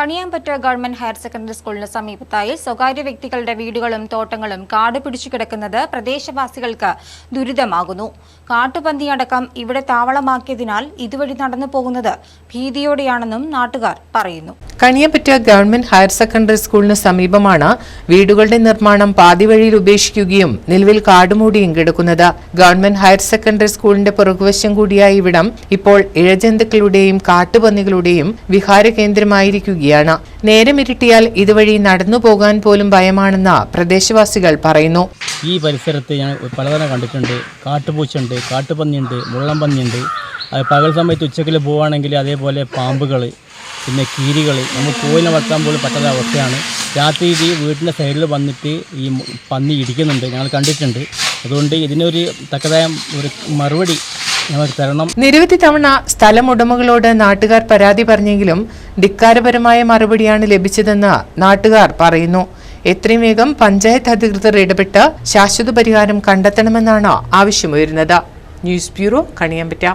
Kaniyambetta government higher secondary സ്കൂളിന് സമീപത്തായി സ്വകാര്യ വ്യക്തികളുടെ വീടുകളും തോട്ടങ്ങളും കാട് പിടിച്ചു കിടക്കുന്നത് പ്രദേശവാസികൾക്ക് ദുരിതമാകുന്നു. കാട്ടുപന്തിയടക്കം ഇവിടെ താവളമാക്കിയതിനാൽ ഇതുവഴി നടന്നു പോകുന്നത് ഭീതിയോടെയാണെന്നും നാട്ടുകാർ പറയുന്നു. കണിയപ്പറ്റ ഗവൺമെന്റ് ഹയർ സെക്കൻഡറി സ്കൂളിന് സമീപമാണ് വീടുകളുടെ നിർമ്മാണം പാതിവഴിയിൽ ഉപേക്ഷിക്കുകയും നിലവിൽ കാടുമൂടിയും കിടക്കുന്നത് ഗവൺമെന്റ് ഹയർ സെക്കൻഡറി സ്കൂളിന്റെ പുറകുവശം കൂടിയായ ഇവിടം ഇപ്പോൾ ഇഴജന്തുക്കളുടെയും കാട്ടുപന്നികളുടെയും വിഹാര കേന്ദ്രമായിരിക്കുകയാണ്. നേരമിരുട്ടിയാൽ ഇതുവഴി നടന്നു പോകാൻ പോലും ഭയമാണെന്ന് പ്രദേശവാസികൾ പറയുന്നു. ഈ പരിസരത്ത് ഞാൻ പലതരം കണ്ടിട്ടുണ്ട്. കാട്ടുപൂച്ചുണ്ട് കാട്ടുപന്നിയുണ്ട് മുള്ളംപന്നിയുണ്ട്. പകൽ സമയത്ത് ഉച്ചക്കിൽ പോവുകയാണെങ്കിൽ അതേപോലെ പാമ്പുകൾ പിന്നെ കീരികൾ നമ്മൾ കോയിനെ വളർത്താൻ പോലും പറ്റാത്ത അവസ്ഥയാണ്. രാത്രി ഈ വീടിന്റെ സൈഡിൽ വന്നിട്ട് ഈ പന്നി ഇടിക്കുന്നുണ്ട്. ഞങ്ങൾ കണ്ടിട്ടുണ്ട്. അതുകൊണ്ട് ഇതിനൊരു തക്കതായ ഒരു മറുപടി നിരവധി തവണ സ്ഥലമുടമകളോട് നാട്ടുകാർ പരാതി പറഞ്ഞെങ്കിലും ധിക്കാരപരമായ മറുപടിയാണ് ലഭിച്ചതെന്ന് നാട്ടുകാർ പറയുന്നു. എത്രയും വേഗം പഞ്ചായത്ത് അധികൃതർ ഇടപെട്ട് ശാശ്വത പരിഹാരം കണ്ടെത്തണമെന്നാണ് ആവശ്യമുയരുന്നത് ന്യൂസ് ബ്യൂറോ കണിയമ്പറ്റ.